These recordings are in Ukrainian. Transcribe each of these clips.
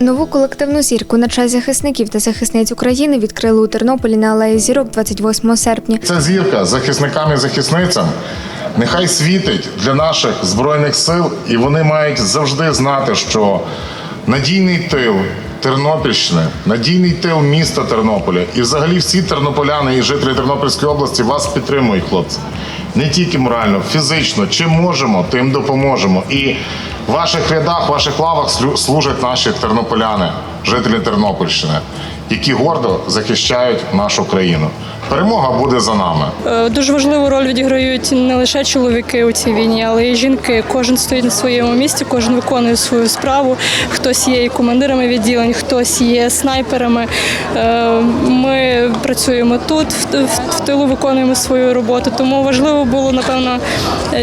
Нову колективну зірку на честь захисників та захисниць України відкрили у Тернополі на алеї зірок 28 серпня. Ця зірка захисникам і захисницям нехай світить для наших збройних сил, і вони мають завжди знати, що надійний тил Тернопільщини, надійний тил міста Тернополя і взагалі всі тернополяни і жителі Тернопільської області вас підтримують, хлопці. Не тільки морально, фізично. Чим можемо, тим допоможемо. І в ваших рядах, в ваших лавах служать наші тернополяни, жителі Тернопільщини, які гордо захищають нашу країну. Перемога буде за нами. Е, Дуже важливу роль відіграють не лише чоловіки у цій війні, але й жінки. Кожен стоїть на своєму місці, кожен виконує свою справу. Хтось є і командирами відділень, хтось є снайперами. Е, Ми працюємо тут, в- тилу виконуємо свою роботу. Тому важливо було напевно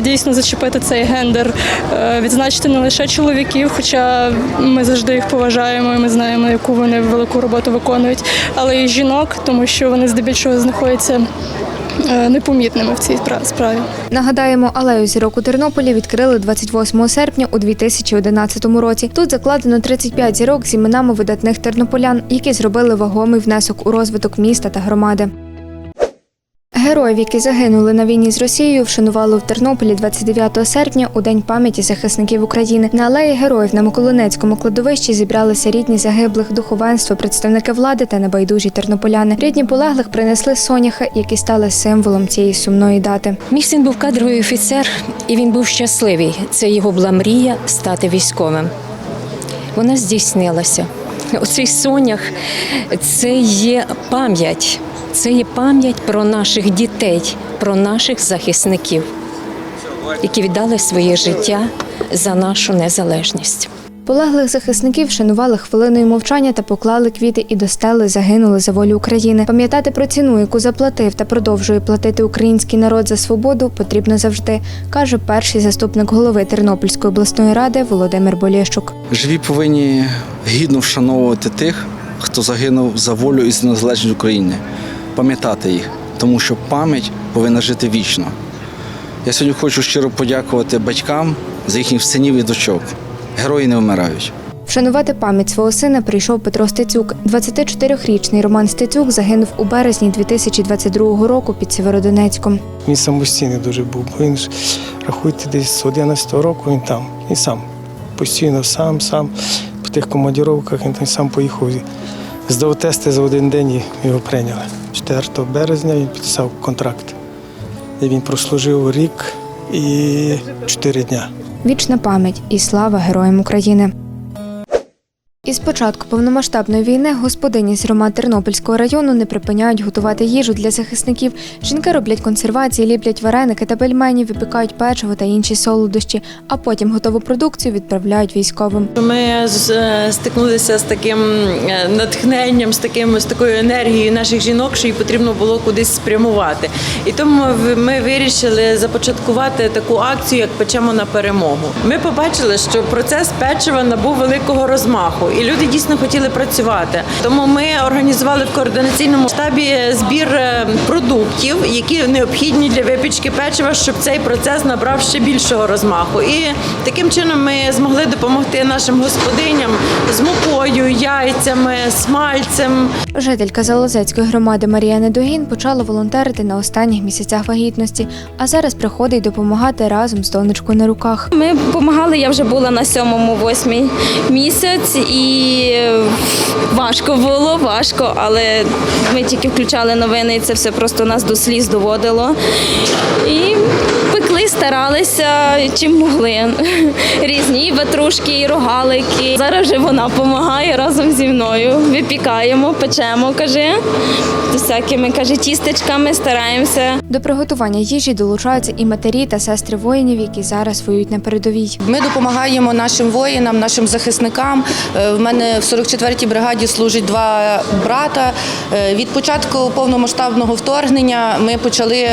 дійсно зачепити цей гендер, е, відзначити не лише чоловіків, хоча ми завжди їх поважаємо. і Ми знаємо, яку вони велику роботу виконують, але і жінок, тому що вони здебільшого знаходяться е, непомітними в цій справі. Нагадаємо, алею зірок у Тернополі відкрили 28 серпня у 2011 році. Тут закладено 35 зірок з іменами видатних тернополян, які зробили вагомий внесок у розвиток міста та громади. Героїв, які загинули на війні з Росією, вшанували в Тернополі 29 серпня у День пам'яті захисників України. На алеї героїв на Миколинецькому кладовищі зібралися рідні загиблих, духовенство, представники влади та небайдужі тернополяни. Рідні полеглих принесли соняхи, які стали символом цієї сумної дати. Мій син був кадровий офіцер, і він був щасливий. Це його була мрія стати військовим. Вона здійснилася. Оцей сонях це є пам'ять. Це є пам'ять про наших дітей, про наших захисників, які віддали своє життя за нашу незалежність. Полеглих захисників шанували хвилиною мовчання та поклали квіти і до стели загинули за волю України. Пам'ятати про ціну, яку заплатив та продовжує платити український народ за свободу, потрібно завжди, каже перший заступник голови Тернопільської обласної ради Володимир Болєщук. Живі повинні гідно вшановувати тих, хто загинув за волю і за незалежність України, пам'ятати їх, тому що пам'ять повинна жити вічно. Я сьогодні хочу щиро подякувати батькам за їхніх синів і дочок. Герої не вмирають. Вшанувати пам'ять свого сина прийшов Петро Стецюк. 24-річний Роман Стецюк загинув у березні 2022 року під Сєвєродонецьком. Він самостійний дуже був. бо Він ж рахуйте десь з 11 року він там. Він сам. Постійно сам, сам. По тих командіровках він там сам поїхав. Здав тести за один день і його прийняли. 4 березня він підписав контракт. І він прослужив рік і 4 дня. Вічна пам'ять і слава героям України. Із початку повномасштабної війни господині з громад Тернопільського району не припиняють готувати їжу для захисників. Жінки роблять консервації, ліплять вареники та пельмені, випікають печиво та інші солодощі, а потім готову продукцію відправляють військовим. Ми е, стикнулися з таким е, натхненням, з таким з такою енергією наших жінок, що їй потрібно було кудись спрямувати. І тому ми вирішили започаткувати таку акцію, як печемо на перемогу. Ми побачили, що процес печива набув великого розмаху, і люди дійсно хотіли працювати. Тому ми організували в координаційному штабі збір е, продуктів, які необхідні для випічки печива, щоб цей процес набрав ще більшого розмаху. І таким чином ми змогли допомогти нашим господиням з мукою, яйцями, смальцем. Жителька Залозецької громади Марія Недогін почала волонтерити на останніх місяцях вагітності, а зараз приходить допомагати разом з донечкою на руках. Ми допомагали, я вже була на сьомому, восьмий місяць, і важко було, важко, але ми тільки включали новини, і це все просто нас до сліз доводило. І пекли, старалися чим могли. Різні і ватрушки, і рогалики. Зараз вже вона допомагає разом зі мною. Випікаємо, печемо, каже, з всякими каже, тістечками стараємося. До приготування їжі долучаються і матері та сестри воїнів, які зараз воюють на передовій. Ми допомагаємо нашим воїнам, нашим захисникам. Е, В мене в 44-й бригаді служать два брата. Е, Від початку повномасштабного вторгнення ми почали.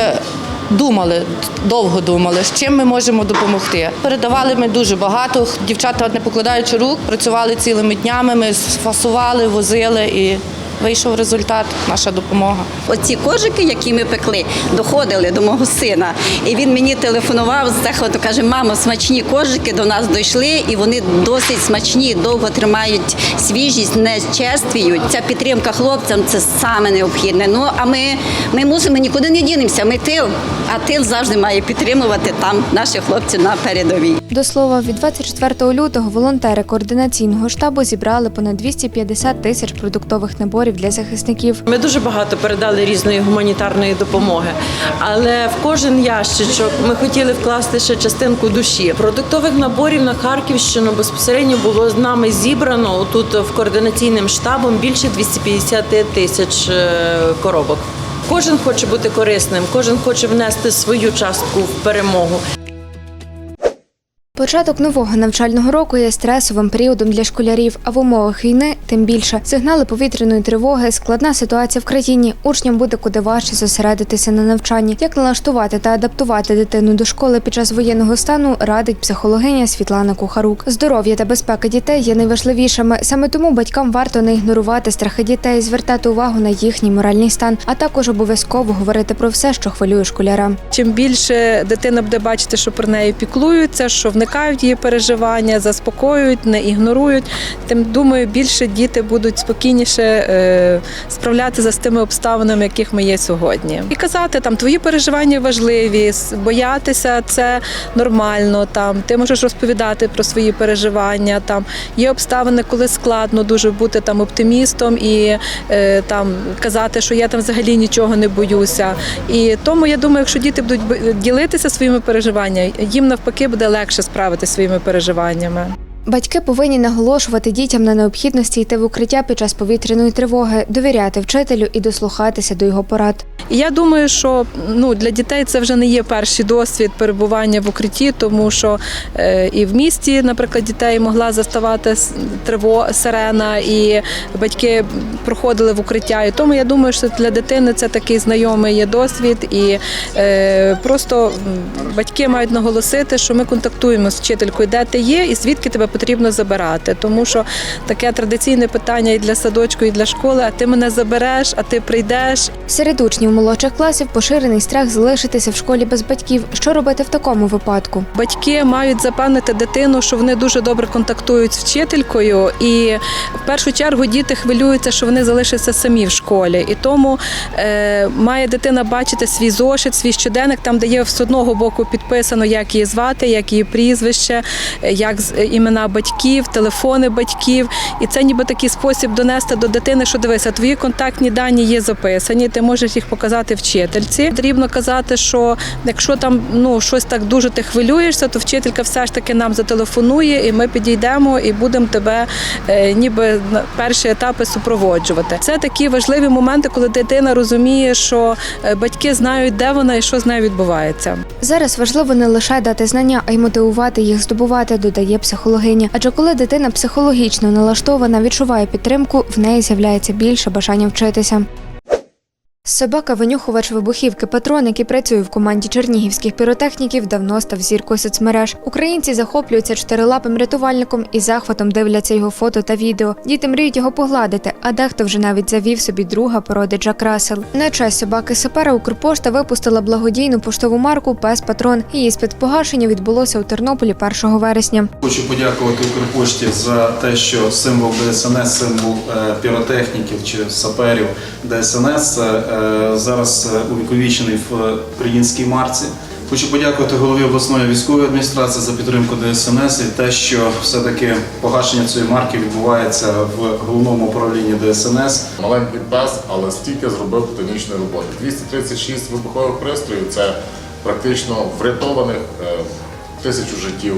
Думали, довго думали, з чим ми можемо допомогти. Передавали ми дуже багато. Дівчата, не покладаючи рук, працювали цілими днями. Ми фасували, возили і вийшов результат, наша допомога. Оці кожики, які ми пекли, доходили до мого сина. І він мені телефонував з заходу, каже: мамо, смачні кожики до нас дійшли, і вони досить смачні, довго тримають свіжість, не черствіють. Ця підтримка хлопцям це саме необхідне. Ну а ми, ми мусимо нікуди не дінемося. Ми тил, а тил завжди має підтримувати там наші хлопці на передовій. До слова, від 24 лютого волонтери координаційного штабу зібрали понад 250 тисяч продуктових наборів для захисників. Ми дуже багато передали різної гуманітарної допомоги, але в кожен ящичок ми хотіли вкласти ще частинку душі. Продуктових наборів на Харківщину безпосередньо було з нами зібрано тут в координаційним штабом більше 250 тисяч е, коробок. Кожен хоче бути корисним, кожен хоче внести свою частку в перемогу. Початок нового навчального року є стресовим періодом для школярів, а в умовах війни тим більше. Сигнали повітряної тривоги, складна ситуація в країні. Учням буде куди важче зосередитися на навчанні. Як налаштувати та адаптувати дитину до школи під час воєнного стану, радить психологиня Світлана Кухарук. Здоров'я та безпека дітей є найважливішими. Саме тому батькам варто не ігнорувати страхи дітей, звертати увагу на їхній моральний стан, а також обов'язково говорити про все, що хвилює школяра. Чим більше дитина буде бачити, що про неї піклуються, що вникають в її переживання, заспокоюють, не ігнорують, тим думаю, більше діти будуть спокійніше е, справлятися з тими обставинами, яких ми є сьогодні. І казати там твої переживання важливі, боятися це нормально. Там ти можеш розповідати про свої переживання. Там є обставини, коли складно дуже бути там оптимістом і е, там казати, що я там взагалі нічого не боюся. І тому я думаю, якщо діти будуть ділитися своїми переживаннями, їм навпаки буде легше справитися своїми переживаннями. Батьки повинні наголошувати дітям на необхідності йти в укриття під час повітряної тривоги, довіряти вчителю і дослухатися до його порад. Я думаю, що ну для дітей це вже не є перший досвід перебування в укритті, тому що е, і в місті, наприклад, дітей могла заставати триво сирена, і батьки проходили в укриття. І тому я думаю, що для дитини це такий знайомий є досвід, і е, просто батьки мають наголосити, що ми контактуємо з вчителькою, де ти є, і звідки тебе потрібно забирати. Тому що таке традиційне питання і для садочку, і для школи: а ти мене забереш, а ти прийдеш. Серед учнів молодших класів поширений страх залишитися в школі без батьків. Що робити в такому випадку? Батьки мають запевнити дитину, що вони дуже добре контактують з вчителькою, і в першу чергу діти хвилюються, що вони залишаться самі в школі. І тому е, має дитина бачити свій зошит, свій щоденник, там де є з одного боку підписано, як її звати, як її прізвище, е, як з- імена батьків, телефони батьків. І це ніби такий спосіб донести до дитини, що дивися, твої контактні дані є записані, ти можеш їх показати вчительці. Потрібно казати, що якщо там ну щось так дуже ти хвилюєшся, то вчителька все ж таки нам зателефонує, і ми підійдемо і будемо тебе е, ніби на перші етапи супроводжувати. Це такі важливі моменти, коли дитина розуміє, що е, батьки знають, де вона і що з нею відбувається. Зараз важливо не лише дати знання, а й мотивувати їх здобувати, додає психологиня. Адже коли дитина психологічно налаштована, відчуває підтримку, в неї з'являється більше бажання вчитися. Собака винюхувач вибухівки Патрон, який працює в команді чернігівських піротехніків, давно став зіркою соцмереж. Українці захоплюються чотирилапим рятувальником і захватом дивляться його фото та відео. Діти мріють його погладити, а дехто вже навіть завів собі друга породи Джак Рассел. На честь собаки сапера Укрпошта випустила благодійну поштову марку Пес Патрон. Її спецпогашення відбулося у Тернополі 1 вересня. Хочу подякувати Укрпошті за те, що символ ДСНС, символ е, піротехніків чи саперів ДСНС е, зараз е, увіковічений в українській марці. Хочу подякувати голові обласної військової адміністрації за підтримку ДСНС і те, що все-таки погашення цієї марки відбувається в головному управлінні ДСНС. Маленький пес, але стільки зробив титанічної роботи. 236 вибухових пристроїв це практично врятованих е, тисячу життів.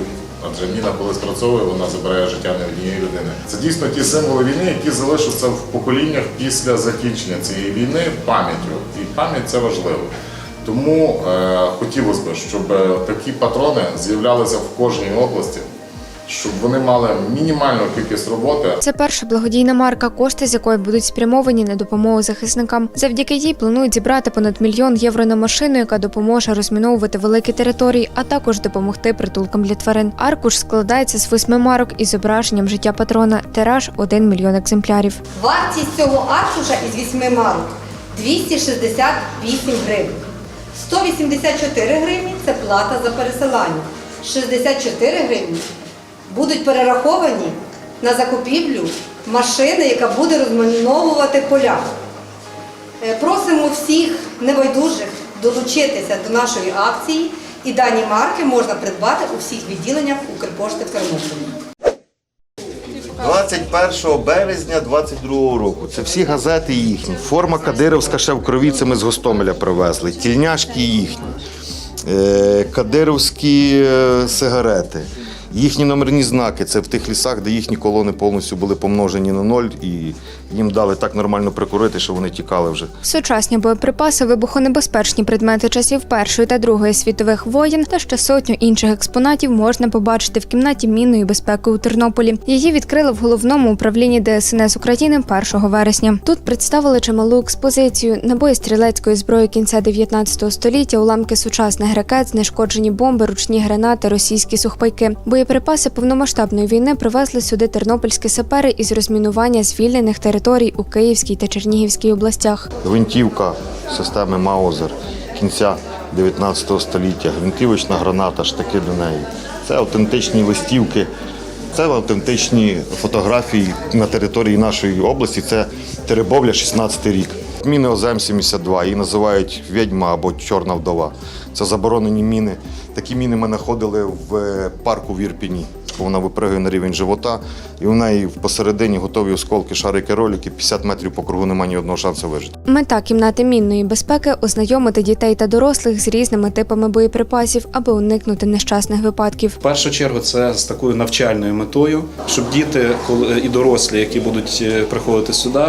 Адже міна, коли спрацьовує, вона забирає життя не однієї людини. Це дійсно ті символи війни, які залишаться в поколіннях після закінчення цієї війни пам'яттю. І пам'ять це важливо. Тому е, хотілося б, щоб е, такі патрони з'являлися в кожній області. Щоб вони мали мінімальну кількість роботи. Це перша благодійна марка, кошти з якої будуть спрямовані на допомогу захисникам. Завдяки їй планують зібрати понад мільйон євро на машину, яка допоможе розміновувати великі території, а також допомогти притулкам для тварин. Аркуш складається з восьми марок із зображенням життя патрона. Тираж 1 мільйон екземплярів. Вартість цього аркуша із 8 марок 268 гривень. 184 гривні це плата за пересилання. 64 гривні будуть перераховані на закупівлю машини, яка буде розміновувати поля. Е, Просимо всіх небайдужих долучитися до нашої акції і дані марки можна придбати у всіх відділеннях Укрпошти в Тернополі. 21 березня 22 року. Це всі газети їхні. Форма Кадировська ще в крові, це ми з Гостомеля привезли. Тільняшки їхні, е, кадировські е, сигарети. Їхні номерні знаки це в тих лісах, де їхні колони повністю були помножені на ноль, і їм дали так нормально прикурити, що вони тікали вже. Сучасні боєприпаси, вибухонебезпечні предмети часів Першої та Другої світових воєн та ще сотню інших експонатів можна побачити в кімнаті мінної безпеки у Тернополі. Її відкрили в головному управлінні ДСНС України 1 вересня. Тут представили чималу експозицію, набої стрілецької зброї кінця 19 століття, уламки сучасних ракет, знешкоджені бомби, ручні гранати, російські сухпайки. Боєприпаси повномасштабної війни привезли сюди тернопільські сапери із розмінування звільнених територій у Київській та Чернігівській областях. Гвинтівка системи Маузер кінця 19 століття, гвинтівочна граната, штаки до неї. Це автентичні листівки, це автентичні фотографії на території нашої області. Це Теребовля, 16 рік. Міни ОЗМ-72, її називають відьма або чорна вдова. Це заборонені міни. Такі міни ми знаходили в е, парку в Ірпіні. Вона випригує на рівень живота, і в неї посередині готові осколки, шарики, ролики, 50 метрів по кругу немає ні одного шансу вижити. Мета кімнати мінної безпеки ознайомити дітей та дорослих з різними типами боєприпасів, аби уникнути нещасних випадків. В першу чергу це з такою навчальною метою, щоб діти коли- і дорослі, які будуть е, приходити сюди,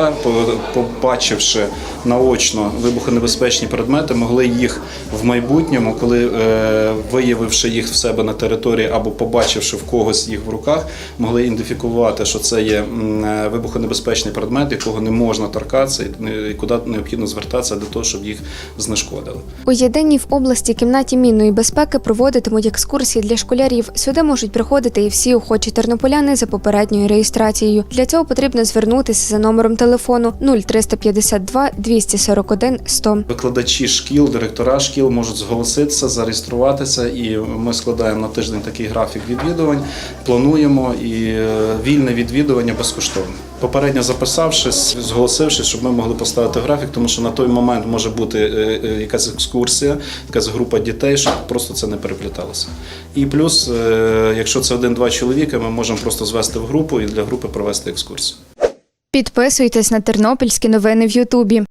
побачивши наочно вибухонебезпечні предмети, могли їх в майбутньому, коли е, виявивши їх в себе на території або побачивши в когось їх в руках, могли ідентифікувати, що це є е, вибухонебезпечний предмет, якого не можна торкатися, і і куди необхідно звертатися для того, щоб їх знешкодили. У єдиній в області кімнаті мінної безпеки проводитимуть екскурсії для школярів. Сюди можуть приходити і всі охочі тернополяни за попередньою реєстрацією. Для цього потрібно звернутися за номером телефону 0352 241 100. Викладачі шкіл, директора шкіл можуть зголоситися, зареєструватися, і ми складаємо на тиждень такий графік відвідувань. Плануємо і е, вільне відвідування безкоштовне. Попередньо записавшись, зголосившись, щоб ми могли поставити графік, тому що на той момент може бути е, е, якась екскурсія, якась група дітей, щоб просто це не перепліталося. І плюс, якщо це один-два чоловіка, ми можемо просто звести в групу і для групи провести екскурсію. Підписуйтесь на тернопільські новини в Ютубі.